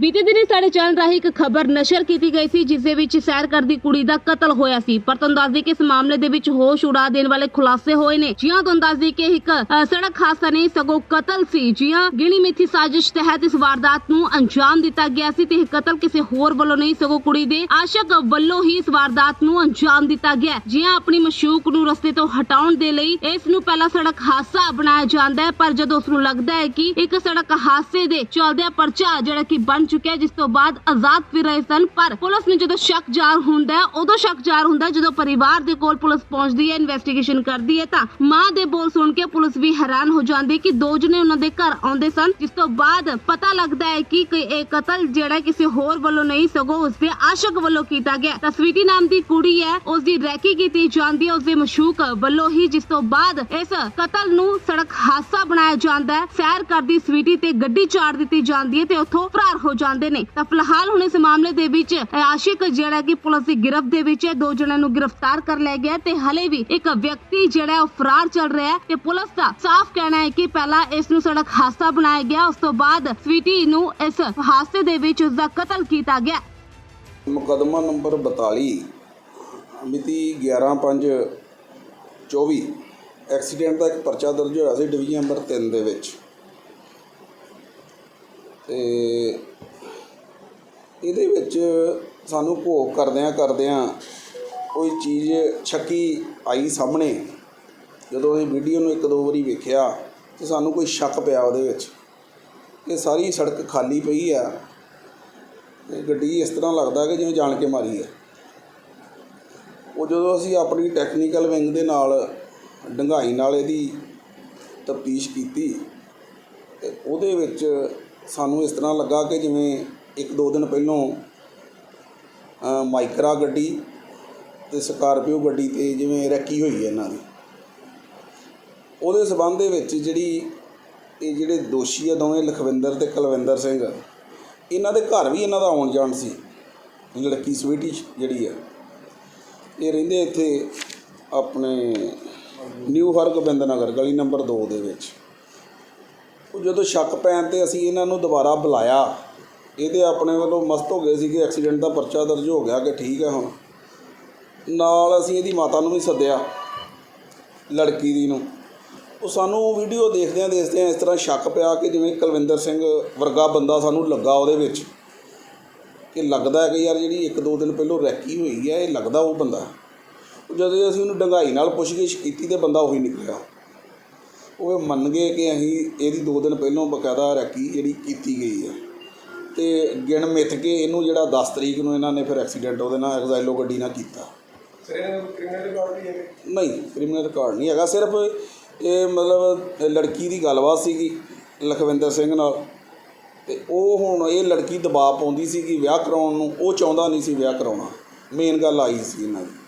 ਬੀਤੇ ਦਿਨੀ ਸਾਡੇ ਚੈਨਲ ਰਾਹੀਂ ਇੱਕ ਖਬਰ ਨਸ਼ਰ ਕੀਤੀ ਗਈ ਸੀ ਜਿਸ ਦੇ ਵਿੱਚ ਸੈਰ ਕਰਦੀ ਕੁੜੀ ਦਾ ਕਤਲ ਹੋਇਆ ਸੀ। ਪਰ ਤੁਹਾਨੂੰ ਦੱਸ ਦਈਏ ਕਿ ਇਸ ਮਾਮਲੇ ਦੇ ਵਿੱਚ ਹੋਸ਼ ਉਡਾ ਦੇਣ ਵਾਲੇ ਖੁਲਾਸੇ ਹੋਏ ਨੇ। ਜੀਆਂ ਤੁਹਾਨੂੰ ਦੱਸ ਦਈਏ ਕਿ ਇੱਕ ਅ, ਸੜਕ ਹਾਦਸਾ ਨਹੀਂ ਸਗੋਂ ਕਤਲ ਸੀ। ਜੀਆਂ ਗਿਣੀ ਮਿੱਥੀ ਸਾਜ਼ਿਸ਼ ਤਹਿਤ ਇਸ ਵਾਰਦਾਤ ਨੂੰ ਅੰਜਾਮ ਦਿੱਤਾ ਗਿਆ ਸੀ ਤੇ ਇਹ ਕਤਲ ਕਿਸੇ ਹੋਰ ਵੱਲੋਂ ਨਹੀਂ ਸਗੋਂ ਕੁੜੀ ਦੇ ਆਸ਼ਕ ਵੱਲੋਂ ਹੀ ਇਸ ਵਾਰਦਾਤ ਨੂੰ ਅੰਜਾਮ ਦਿੱਤਾ ਗਿਆ। ਜੀਆਂ ਆਪਣੀ ਮਸ਼ੂਕ ਨੂੰ ਰਸਤੇ ਤੋਂ ਹਟਾਉਣ ਦੇ ਲਈ ਇਸ ਨੂੰ ਪਹਿਲਾਂ ਸੜਕ ਹਾਦਸਾ ਬਣਾਇਆ ਜਾਂਦਾ ਹੈ ਪਰ ਜਦੋਂ ਉਸ ਨੂੰ ਲੱਗਦਾ ਹੈ ਕਿ ਇੱਕ ਸੜਕ ਹਾਦਸੇ ਦੇ ਚੱਲਦਿਆਂ ਪਰਚਾ ਜਿਹੜਾ ਕਿ ਬਣ ਚੁੱਕਿਆ ਜਿਸ ਤੋਂ ਬਾਅਦ ਆਜ਼ਾਦ ਫਿਰ ਰਹੇ ਸਨ, ਪਰ ਪੁਲਿਸ ਨੂੰ ਜਦੋਂ ਸ਼ੱਕ ਜ਼ਾਹਰ ਹੁੰਦਾ ਉਦੋਂ ਸ਼ੱਕ ਜ਼ਾਹਰ ਹੁੰਦਾ ਜਦੋਂ ਪਰਿਵਾਰ ਦੇ ਕੋਲ ਪੁਲਿਸ ਪਹੁੰਚਦੀ ਹੈ ਇਨਵੈਸਟੀਗੇਸ਼ਨ ਕਰਦੀ ਹੈ, ਤਾਂ ਮਾਂ ਦੇ ਬੋਲ ਸੁਣ ਕੇ ਪੁਲਿਸ ਵੀ ਹੈਰਾਨ ਹੋ ਜਾਂਦੀ ਕਿ ਦੋ ਜਣੇ ਉਹਨਾਂ ਦੇ ਘਰ ਆਉਂਦੇ ਸਨ, ਜਿਸ ਤੋਂ ਬਾਅਦ ਪਤਾ ਲੱਗਦਾ ਹੈ ਕਿ ਇਹ ਕਤਲ ਜਿਹੜਾ ਕਿਸੇ ਹੋਰ ਵੱਲੋਂ ਨਹੀਂ, ਸਗੋਂ ਉਸਦੇ ਆਸ਼ਕ ਵੱਲੋਂ ਕੀਤਾ ਗਿਆ ਤਾਂ ਸਵੀਟੀ ਨਾਮ ਦੀ ਕੁੜੀ ਹੈ, ਉਸ ਦੀ ਰੈਕੀ ਕੀਤੀ ਜਾਂਦੀ ਹੈ ਉਸਦੇ ਮਸ਼ੂਕ ਵੱਲੋਂ ਹੀ, ਜਿਸ ਤੋਂ ਬਾਅਦ ਇਸ ਕਤਲ ਨੂੰ ਸੜਕ ਹਾਦਸਾ ਬਣਾਇਆ ਜਾਂਦਾ ਹੈ, ਸੈਰ ਕਰਦੀ ਸਵੀਟੀ ਤੇ ਗੱਡੀ ਚਾੜ ਦਿੱਤੀ ਜਾਂਦੀ ਹੈ ਤੇ ਉੱਥੋਂ ਫਰਾਰ ਹੋ ਜਾਂਦੇ ਨੇ। ਤਾਂ ਫਿਲਹਾਲ ਹੁਣ ਇਸ ਮਾਮਲੇ ਦੇ ਵਿੱਚ ਆਸ਼ਿਕ ਜਿਹੜਾ ਕਿ ਪੁਲਿਸ ਦੀ ਗਿਰਫਤ ਦੇ ਵਿੱਚ ਹੈ, ਦੋ ਜਣਿਆਂ ਨੂੰ ਗ੍ਰਿਫਤਾਰ ਕਰ ਲਿਆ ਗਿਆ ਤੇ ਹਲੇ ਵੀ ਇੱਕ ਵਿਅਕਤੀ ਜਿਹੜਾ ਉਹ ਫਰਾਰ ਚੱਲ ਰਿਹਾ ਹੈ ਤੇ ਪੁਲਿਸ ਦਾ ਸਾਫ਼ ਕਹਿਣਾ ਹੈ ਕਿ ਪਹਿਲਾਂ ਇਸ ਨੂੰ ਸੜਕ ਹਾਦਸਾ ਬਣਾਇਆ ਗਿਆ, ਉਸ ਤੋਂ ਬਾਅਦ ਸਵੀਟੀ ਨੂੰ ਇਸ ਹਾਦਸੇ ਦੇ ਵਿੱਚ ਉਸ ਦਾ ਕਤਲ ਕੀਤਾ ਗਿਆ ਮੁਕੱਦਮਾ ਨੰਬਰ 42 ਮਿਤੀ 11/5/24 ਐਕਸੀਡੈਂਟ ਦਾ ਇੱਕ ਪਰਚਾ ਦਰਜ ਹੋਇਆ ਸੀ ਡਿਵੀਜ਼ਨ ਨੰਬਰ 3 ਦੇ ਵਿੱਚ। ਤੇ ਇਹਦੇ ਵਿੱਚ ਸਾਨੂੰ ਭੋਗ ਕਰਦਿਆਂ ਕਰਦਿਆਂ ਕੋਈ ਚੀਜ਼ ਛੱਕੀ ਆਈ ਸਾਹਮਣੇ। ਜਦੋਂ ਅਸੀਂ ਵੀਡੀਓ ਨੂੰ ਇੱਕ ਦੋ ਵਾਰੀ ਵੇਖਿਆ ਤੇ ਸਾਨੂੰ ਕੋਈ ਸ਼ੱਕ ਪਿਆ ਉਹਦੇ ਵਿੱਚ ਇਹ ਸਾਰੀ ਸੜਕ ਖਾਲੀ ਪਈ ਆ ਇਹ ਗੱਡੀ ਇਸ ਤਰ੍ਹਾਂ ਲੱਗਦਾ ਕਿ ਜਿਵੇਂ ਜਾਣ ਕੇ ਮਾਰੀ ਹੈ ਉਹ ਜਦੋਂ ਅਸੀਂ ਆਪਣੀ ਟੈਕਨੀਕਲ ਵਿੰਗ ਦੇ ਨਾਲ ਡੰਗਾਈ ਨਾਲ ਇਹਦੀ ਤਫਤੀਸ਼ ਕੀਤੀ ਤੇ ਉਹਦੇ ਵਿੱਚ ਸਾਨੂੰ ਇਸ ਤਰ੍ਹਾਂ ਲੱਗਾ ਕਿ ਜਿਵੇਂ ਇੱਕ ਦੋ ਦਿਨ ਪਹਿਲੋਂ ਮਾਈਕਰਾ ਗੱਡੀ ਤੇ ਸਕਾਰਪੀਓ ਗੱਡੀ ਤੇ ਜਿਵੇਂ ਰੈਕੀ ਹੋਈ ਹੈ ਇਹਨਾਂ ਦੀ। ਉਹਦੇ ਸਬੰਧ ਦੇ ਵਿੱਚ ਜਿਹੜੀ ਇਹ ਜਿਹੜੇ ਦੋਸ਼ੀ ਆ ਦੋਵੇਂ, ਲਖਵਿੰਦਰ ਤੇ ਕੁਲਵਿੰਦਰ ਸਿੰਘ, ਇਹਨਾਂ ਦੇ ਘਰ ਵੀ ਇਹਨਾਂ ਦਾ ਆਉਣ ਜਾਣ ਸੀ। ਲੜਕੀ ਸਵੀਟੀ ਜਿਹੜੀ ਆ, ਇਹ ਰਹਿੰਦੇ ਇੱਥੇ ਆਪਣੇ ਨਿਊ ਹਰਗੋਬਿੰਦ ਨਗਰ, ਗਲੀ ਨੰਬਰ 2 ਦੇ ਵਿੱਚ। ਉਹ ਜਦੋਂ ਸ਼ੱਕ ਪੈਣ ਤੇ ਅਸੀਂ ਇਹਨਾਂ ਨੂੰ ਦੁਬਾਰਾ ਬੁਲਾਇਆ ਇਹਦੇ ਆਪਣੇ ਵੱਲੋਂ ਮਸਤ ਹੋ ਗਏ ਸੀ ਕਿ ਐਕਸੀਡੈਂਟ ਦਾ ਪਰਚਾ ਦਰਜ ਹੋ ਗਿਆ ਕਿ ਠੀਕ ਹੈ ਹੁਣ। ਨਾਲ ਅਸੀਂ ਇਹਦੀ ਮਾਤਾ ਨੂੰ ਵੀ ਸੱਦਿਆ, ਲੜਕੀ ਦੀ ਨੂੰ। ਉਹ ਸਾਨੂੰ ਵੀਡੀਓ ਦੇਖਦਿਆਂ ਦੇਖਦਿਆਂ ਇਸ ਤਰ੍ਹਾਂ ਸ਼ੱਕ ਪਿਆ ਕਿ ਜਿਵੇਂ ਕੁਲਵਿੰਦਰ ਸਿੰਘ ਵਰਗਾ ਬੰਦਾ ਸਾਨੂੰ ਲੱਗਾ ਉਹਦੇ ਵਿੱਚ। ਕਿ ਲੱਗਦਾ ਹੈ ਕਿ ਯਾਰ ਜਿਹੜੀ ਇੱਕ ਦੋ ਦਿਨ ਪਹਿਲਾਂ ਰੈਕੀ ਹੋਈ ਹੈ, ਇਹ ਲੱਗਦਾ ਉਹ ਬੰਦਾ ਜਦੋਂ ਅਸੀਂ ਉਹਨੂੰ ਡੰਗਾਈ ਨਾਲ ਪੁੱਛਗਿੱਛ ਕੀਤੀ ਤੇ ਬੰਦਾ ਉਹੀ ਨਿਕਲਿਆ। ਉਹ ਇਹ ਮੰਨ ਗਏ ਕਿ ਅਸੀਂ ਇਹਦੀ ਦੋ ਦਿਨ ਪਹਿਲਾਂ ਬਕਾਇਦਾ ਰੈਕੀ ਜਿਹੜੀ ਕੀਤੀ ਗਈ ਹੈ। ਤੇ ਗਿਣ ਮਿੱਥ ਕੇ ਇਹਨੂੰ ਜਿਹੜਾ 10 ਤਰੀਕ ਨੂੰ ਇਹਨਾਂ ਨੇ ਫਿਰ ਐਕਸੀਡੈਂਟ ਉਹਦੇ ਨਾਲ ਐਗਜ਼ਾਈਲੋ ਗੱਡੀ ਨਾਲ ਕੀਤਾ। ਨਹੀਂ ਕ੍ਰਿਮੀਨਲ ਰਿਕਾਰਡ ਨਹੀਂ ਹੈਗਾ, ਸਿਰਫ ਇਹ ਮਤਲਬ ਲੜਕੀ ਦੀ ਗੱਲਬਾਤ ਸੀਗੀ, ਲਖਵਿੰਦਰ ਸਿੰਘ ਨਾਲ। ਤੇ ਉਹ ਹੁਣ ਇਹ ਲੜਕੀ ਦਬਾਅ ਪਾਉਂਦੀ ਸੀ ਕਿ ਵਿਆਹ ਕਰਾਉਣ ਨੂੰ, ਉਹ ਚਾਹੁੰਦਾ ਨਹੀਂ ਸੀ ਵਿਆਹ ਕਰਾਉਣਾ। ਮੇਨ ਗੱਲ ਆਈ ਸੀ ਇਹਨਾਂ ਦੀ।